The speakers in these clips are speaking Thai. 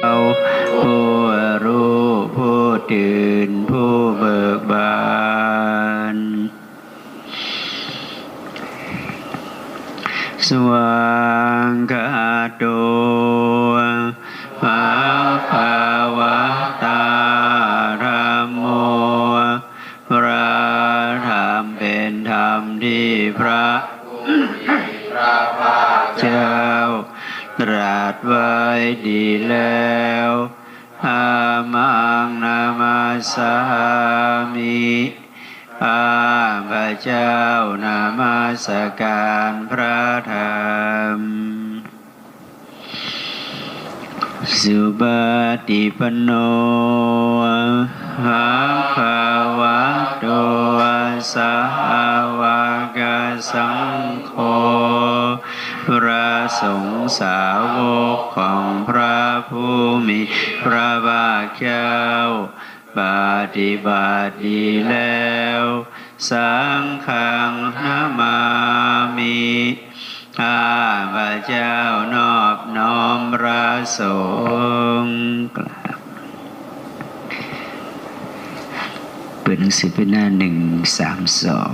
เราผู้รู้ผู้ตื่นผู้เบิกบาน สว่างกาโต เจ้า ตรัสไว้ดีแล้วอามังนามาสามิอาพระเจ้านามาสการพระธรรม สุปฏิปันโนภาภาวะโตสาวกสังโฆ พระสงฆ์สาวกของพระผู้มีพระภาคเจ้าปฏิบัติดีแล้ว สังฆังนามามิข้าพระเจ้านอบน้อมพระสงฆ์กราบเปิดหนังสือเป็นหน้าหนึ่งสามสอง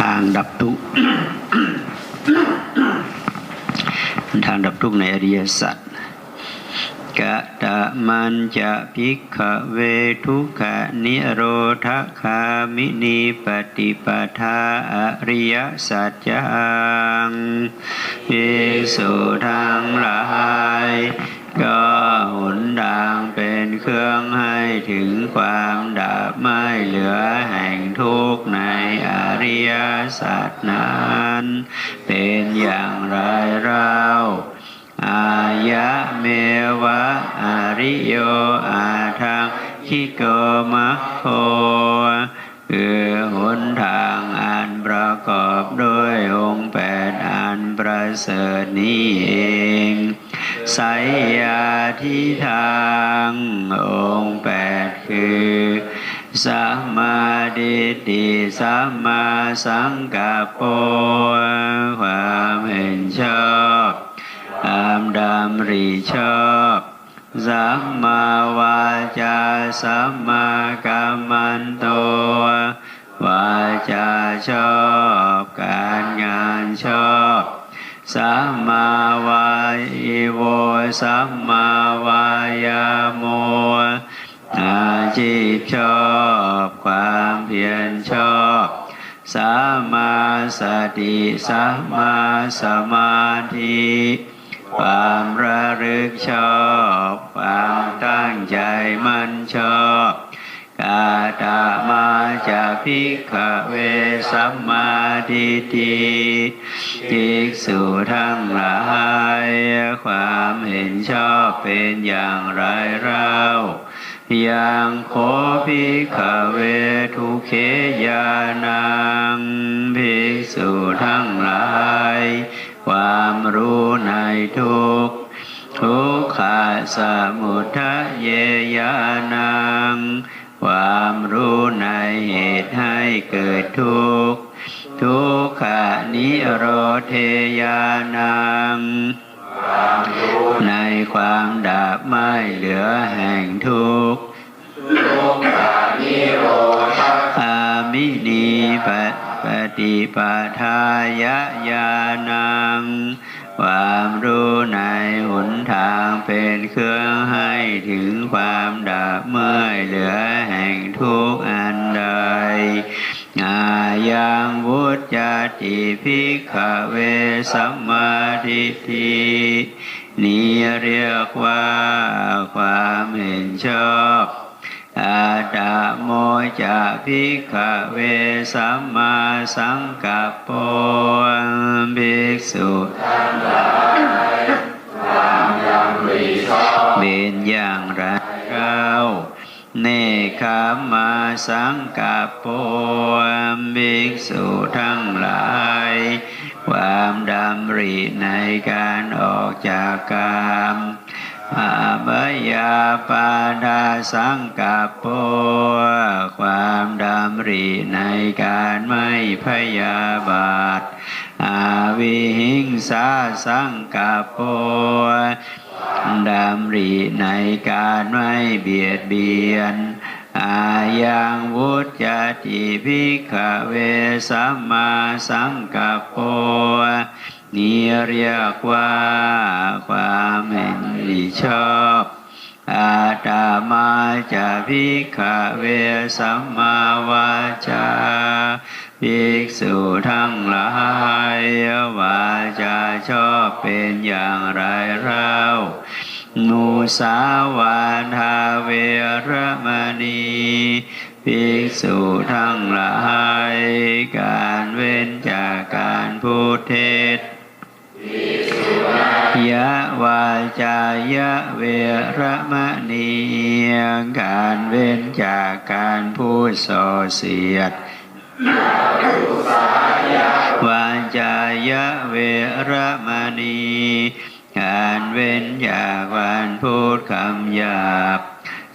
ทางดับทุกข์ ทา งดับทุกในอริยสัจกะตะมันจะพิกขเวทุกขนิโรธคามินีปฏิปทาอริยสัจจังภิกษุทังหลายก็หนทางเป็นเครื่องให้ถึงความดับไม่เหลือแห่งทุกข์ในอริยสัจนั้น เป็นอย่างไรเรา อายะเมวะอาริโยอาทังคิโกมัคโคคือหนทางอันประกอบด้วยองค์แปดอันประเสริฐนี้เองไสยาทิทางองค์แปดคือสัมมาดิฏฐิสัมมาสังกัปโปความเห็นชอบ ความดำริชอบสัมมาวาจาสัมมากัมมันโตวาจาชอบการงานชอบสัมมาวายโวสัมมาวายาโมอาชีพชอบความเพียรชอบสัมมาสติสัมมาสมาธิ ความระลึกชอบ ความตั้งใจมั่นชอบกาตามาจากพิกเวสัมมาทิฏฐิภิกษุทั้งหลายความเห็นชอบเป็นอย่างไรเรายังโคภิกเวทุเคยานังภิกษุทั้งหลาย ความรู้ในทุกทุกขาสมุทัยเยยานัง ความรู้ในเหตุให้เกิดทุกข์ทุกขานิโรธยานังในความดับไม่เหลือแห่งทุกข์อามินีปป ฏิปทายะยานังความรู้ในหนทางเป็นเครื่องให้ถึงความดับเมื่อยเหลือแห่งทุกข์อันใดอายังวุจจติภิกขเวสัมมาทิฏฐินี้เรียกว่าความเห็นชอบ อาตาโมจะภิกเวสัมมาสังกัปโปภิกษุเป็นอย่างไรเราเนคขมาสังกัปโปภิกษุทั้งหลาย ความดำริในการออกจากกาม อาบยาปาดาสังกัปโป ความดำริในการไม่พยาบาท อาวิหิงสาสังกัปโปดำริในการไม่เบียดเบียน อายังวุจจติภิกขเวสัมมาสังกัปโป นี่เรียกว่าความเห็นดีชอบอาตามาจะภิกเวสัมมาวาจาภิกษุทั้งหลายวาจาชอบเป็นอย่างไรเล่ามุสาวาทาเวรมณีภิกษุทั้งหลาย การเว้นจากการพูดเท็จ ยะวาจายะเวระมะนีการเว้นจากการพูดส่อเสียดวาจายะเวระมณีการเว้นจากการพูดคำหยาบ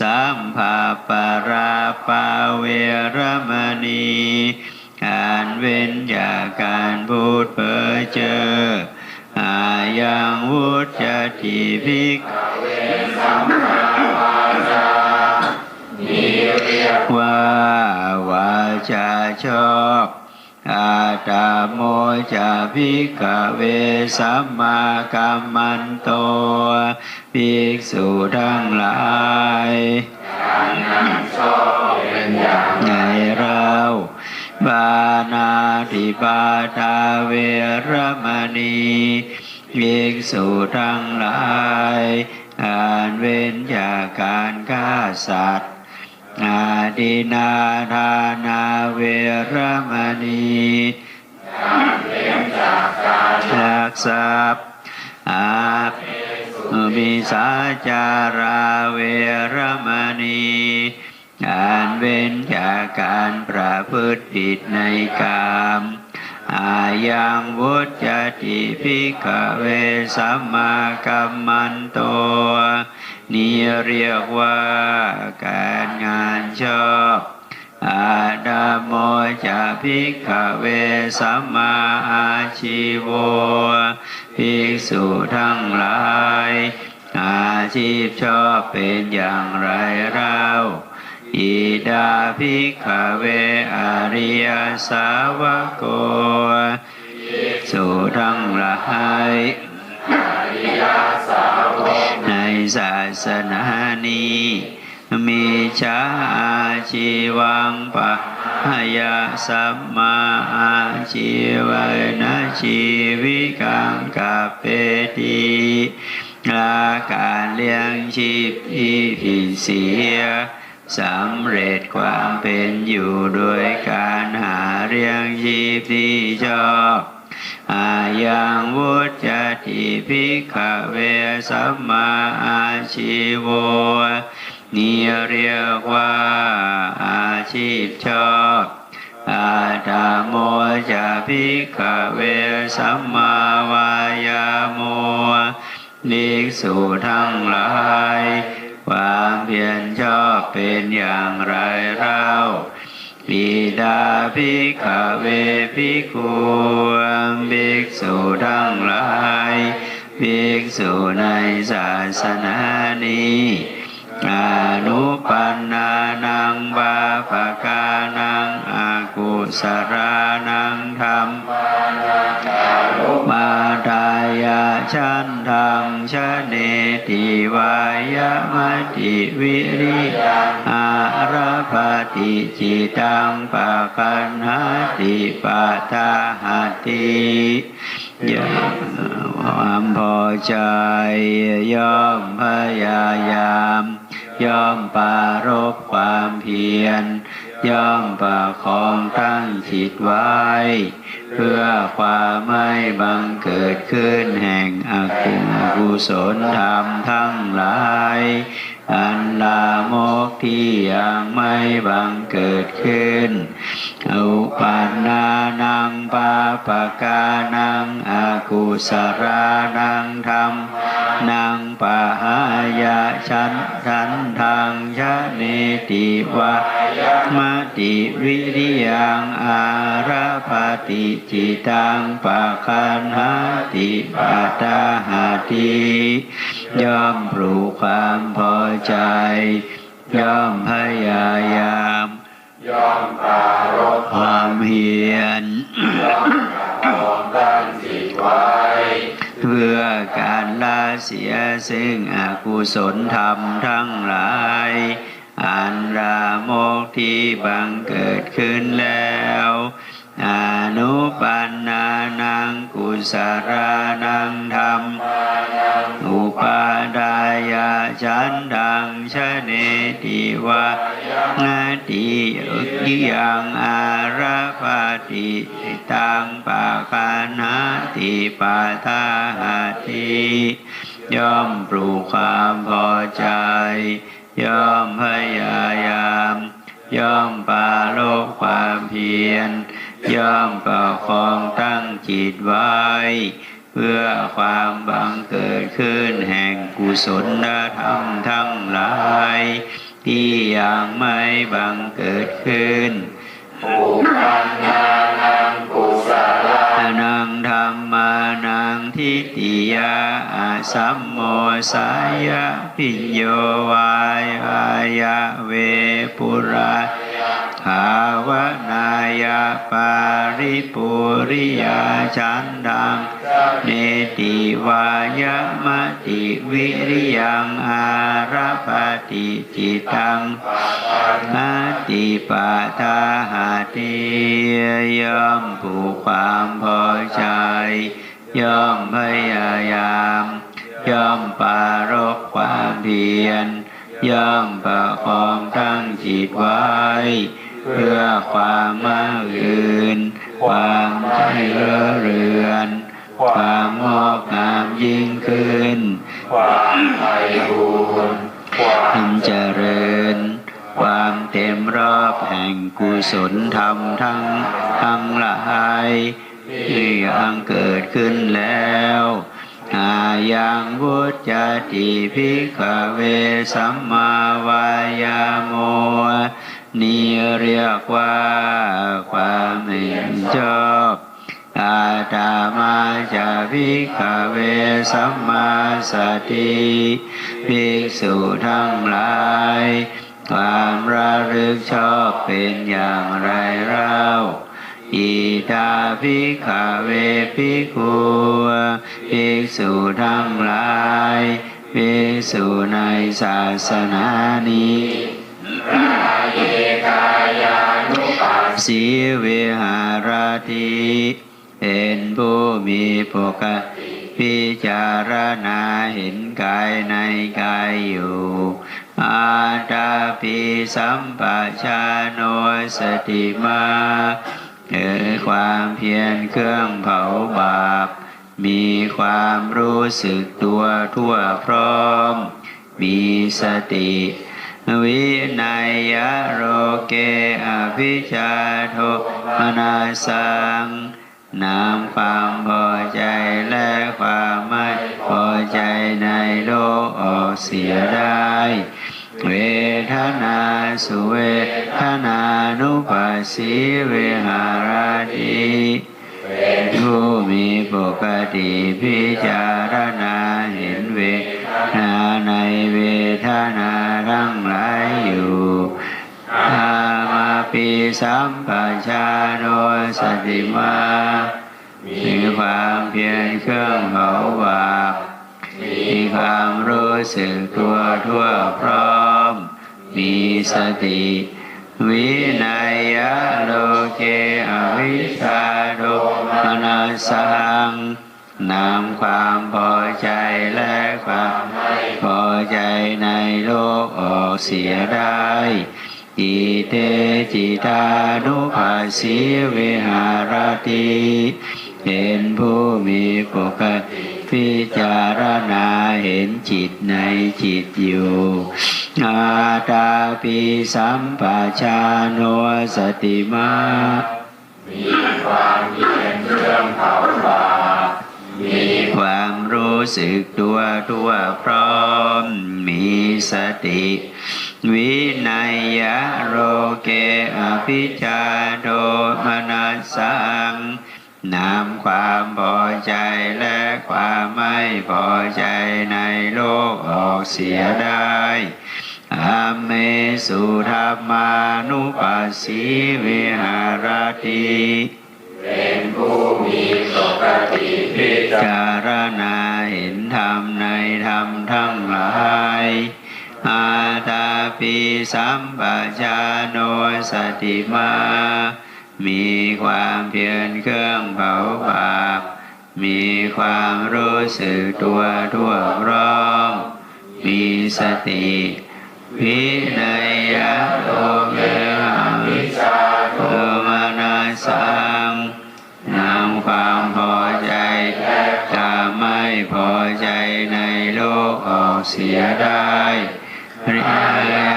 สัมภาปราปาเวระมณีการเว้นจากการพูดเพ้อเจ้อ ยังวุจติภิกเวสัมมาวาจามีเรียกว่าวาจาชอบอาตาโมจะภิกเวสัมมากัมมันโตภิกษุทั้งหลายในเราบานาติปาทาเวรมณี ภิกษุทั้งหลายการเว้นจากการฆ่าสัตว์อาดินาทานาเวรมณีลักทรัพย์อามิสาจาราเวรมณีการเว้นจากการประพฤติผิดในกาม อายังวุจติภิกขเวสัมมากัมมันโตนี่เรียกว่าการงานชอบอาดาโมจะภิกขเวสัมมาอาชีโวภิกษุทั้งหลาย อาชีพชอบเป็นอย่างไรเล่า อิดาภิกขเวอริยสาวโกสุทั้งหลายในศาสนานี้มีชาอาชีวังปะหายาสัมมาอาชีวนะชีวิกังกาเปติลาการเลี้ยงชีพที่ผิเสีย สำเร็จความเป็นอยู่โดยการหาเลี้ยงชีพที่ชอบอายังวุจติภิกขเวสัมมาอาชีโวนี่เรียกว่าอาชีพชอบอาตาโมจะภิกขเวสัมมาวายาโมภิกษุทั้งหลาย ความเพียรชอบเป็นอย่างไรเล่าบิดาภิกขเวภิกขุภิกษุทั้งหลายภิกษุในศาสนานี้อนุปันนานังบาปกานังอากุสรานังธรรม ชันทังชะเนติวายมติวิริอาราภติจิตังปะกันหาติปะทาหติยอมความพอใจย่อมพยายาม ย่อมปารบความเพียร ย่อมประคองตั้งจิตไว้ เพื่อความไม่บังเกิดขึ้นแห่งอกุกุศลธรรมทั้งหลายอันลามกที่ยังไม่บังเกิดขึ้น อุปันนานังปาปะกานังอากุสรานังธรรมนังปะหายาชันทันทางชะเนติวะมติวิริยังอาราปติจิตังปะคันหาติปะตาหาติย่อมปลูกความพอใจ ย่อมพยายาม ย่อมปรารบความเพียรของตั้งจิตไว้ เพื่อการละเสียซึ่งอกุศลธรรมทั้งหลายอันรามกที่บังเกิดขึ้นแล้วอนุปันนานังกุสรานังธรรม อุปาดายาจันดังชะเนติวะ นาติยุยังอาราปติตังปะคานาติปาทาหาติย่อมปลูกความพอใจ ย่อมพยายาม ย่อมปราลบความเพียร ย่อมประคองตั้งจิตไว้ เพื่อความบังเกิดขึ้นแห่งกุศลธรรมทั้งหลาย ที่ยังไม่บังเกิดขึ้นอุปันนานังกุศลาอนังธรรมานัง ทิติยาสัมโมสายะพิญโยวายายะเวปุราภาวนายาปาริปุริยาจันดังเนติวายมติวิริยังอาราปติจิตังนาติปาทาหาติย่อมผูกความพอใจ ย่อมพยายาม ย่อมปรารบความเพียร ย่อมประคองตั้งจิตไว้ เพื่อความมั่งยืน ความใจเรื่อเรือน ความงอกงามยิ่งขึ้น ความไพบูรณ์ความเจริญความเต็มรอบแห่งกุศลธรรมทั้งทั้งหลาย ที่ยังเกิดขึ้นแล้วอายังวุจติภิกขเวสัมมาวายาโมนี่เรียกว่าความเห็นชอบอาตามาจะภิกขเวสัมมาสติภิกษุทั้งหลาย ความระลึกชอบเป็นอย่างไรเล่า อิตาภิกขเวภิกขุภิกษุทั้งหลายภิกษุในศาสนานี้เอกายานุปัสสีเวหาราธิเป็นผู้มีปกติพิจารณาเห็นกายในกายอยู่อาตาปิสัมปชาโนสติมา เออความเพียรเครื่องเผาบาป มีความรู้สึกตัวทั่วพร้อม มีสติ วินัยยโรเกอภิชาโทมนาสังนำความพอใจและความไม่พอใจในโลกออกเสียได้ เวทนาสุเวทนานุปัสสีเวหาราติผู้มีปกติพิจารณาเห็นเวทนาในเวทนาทั้งหลายอยู่อามาปิสัมปชาโนสติมา มีความเพียรเครื่องเผาบาป มีความรู้สึกตัวทั่วพร้อม มีสติ วินัยโลเกอวิชชาโดมนัสสังนำความพอใจและความไม่พอใจในโลกออกเสียได้อิเตจิตานุภาสีเวหารติ เป็นผู้มีปกติพิจารณาเห็นจิตในจิตอยู่อาตาปิสัมปชาโนสติมามีความเพียรเครื่องเผาบาปมีความรู้สึกตัวทั่วพร้อมมีสติ วินัยยะโรเกอภิชาโดมนัสสัง นำความพอใจและความไม่พอใจในโลกออกเสียได้อาเมสุธรรมานุปัสสีวิหารติเป็นผู้มีปกติพิจารจารณาเห็นธรรมในธรรมทั้งหลายอาตาปิสัมปชาโนสติมา มีความเพียรเครื่องเผาบาป มีความรู้สึกตัวทั่วพร้อม มีสติ วินัยยะโลเกหังวิชาเอมานาสังนำความพอใจจะไม่พอใจในโลกออกเสียได้ริยั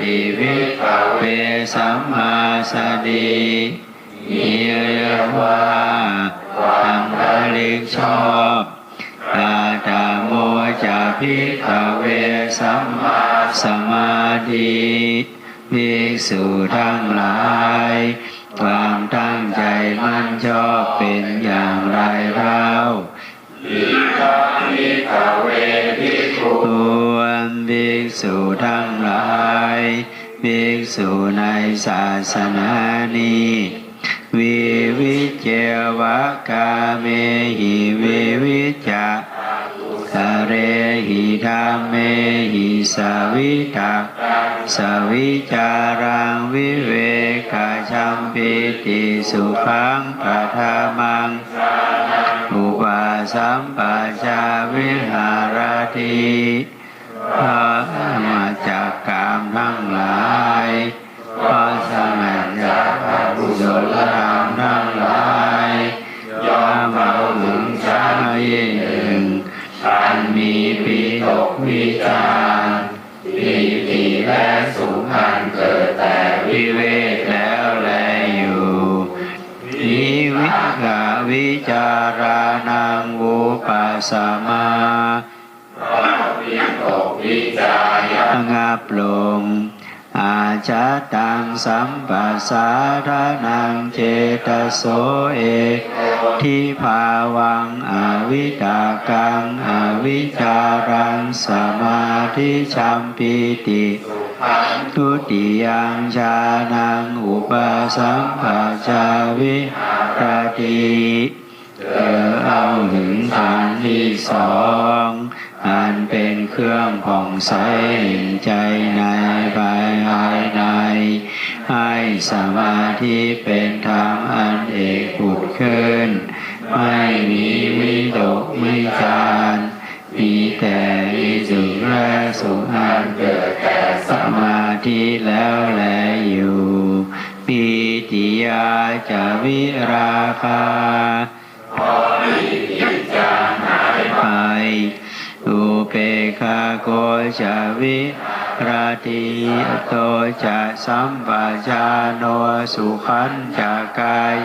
งวุจติวิเวสัมมาสติมีเรียกว่าความระลึกชอบอาตาโมจะพิกเวสัมมาสมาธิภิกษุทั้งหลาย ความตั้งใจมั่นชอบเป็นอย่างไรเล่าอิทามิขเวภิกขุ ภิกษุทั้งหลายภิกษุในศาสนานี้วิวิเจวะกาเมหิวิวิจะกเรหิธรรมเมหิสวิตาสวิจารังวิเวกาชัมปิติสุขังปัทามังอุปาสัมปชาวิหารติ มาจากกามทั้งหลายพระสมัยจากบุศลธรรมทั้งหลายยอมเอาถึงชายิ่งหนึ่งอันมีปีตกวิจารณ์ปีติและสุขันเกิดแต่วิเวกแล้วแลอยู่วิวิกาวิจารานังวุปัสสมา วิตวิจายะงับลงอาจาตังสัมปัสสาทานังเจตโสเอทิภาวังอวิตากังอวิจารังสมาธิชัมปิติทุติยังชานังอุปสัมปชาวิหารติเธอเอาถึงฐานที่สอง อันเป็นเครื่องผ่องใสแห่งใจในภายใน ให้สมาธิเป็นธรรมอันเอกผุดขึ้น ไม่มีวิตกวิจารมีแต่วิสุขและสุขอันเกิดแต่สมาธิแล้วแลอยู่ปีติยาจะวิราคาไป เปคาโกจะวิราติโตจะสัมปชาโนสุขันจะกาย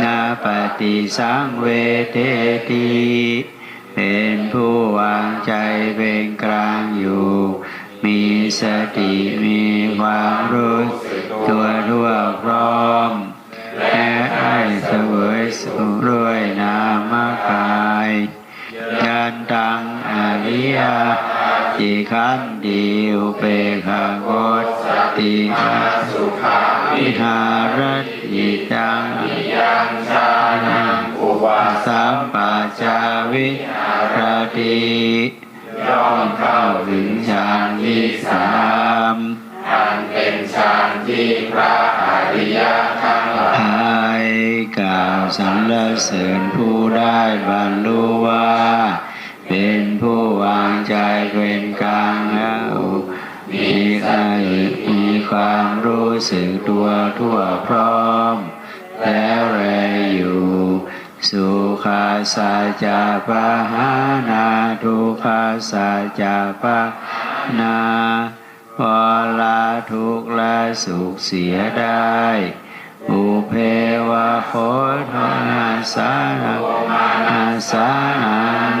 นาปฏิสังเวเทติเป็นผู้วางใจเป็นกลางอยู่ มีสติมีความรู้ตัวทั่วพร้อมและให้เสวยสุข ขันติอุเปกขาโกติอาสุขาวิหารติจังยังชานังอุปาสสัมปัจจาวิหารติย่อมเข้าเข้าถึงฌานที่สามอันเป็นฌานที่พระอริยะทั้งหลายหายกล่าวสรรเสริญผู้ได้บรรลุว่า เป็นผู้วางใจเป็นกลางแล้วมีอามีความรู้สึกตัวทั่วพร้อม แล้วแลอยู่ สุขาสาจาปะหานาทุขาสาจาปะนาพอละทุกและสุขเสียได้อุเพวะโพธนาสานาสานัง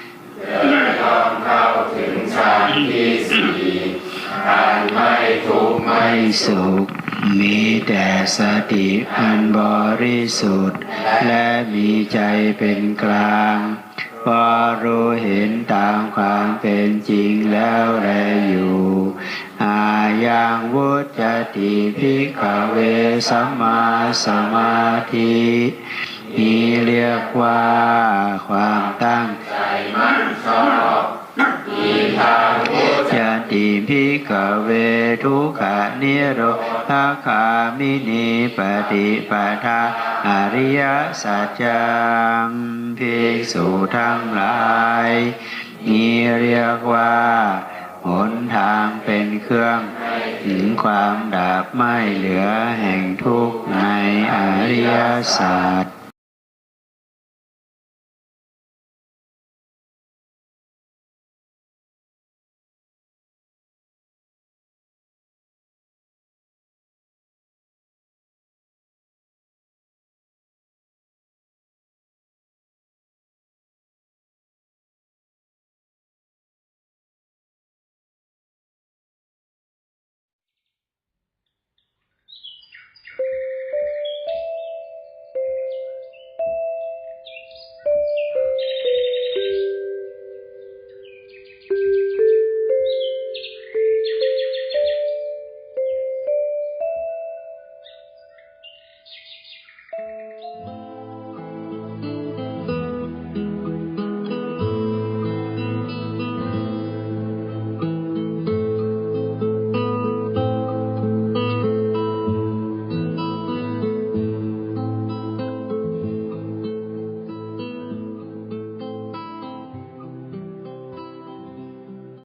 สุข มีแต่สติอันบริสุทธิ์ และมีใจเป็นกลางพอรู้เห็นตามความเป็นจริงแล้วแลอยู่ อายังวุจติพิกเวสัมมาสมาธินี้เรียกว่าความตั้งใจมั่นชอบมีทางพุทธยาติพิกเวทุกขานิโรธาคามินิปฏิปทาอริยสัจจังภิกษุทั้งหลายนี้เรียกว่าหนทางเป็นเครื่องถึงความดับไม่เหลือแห่งทุกข์ในอริยสัจ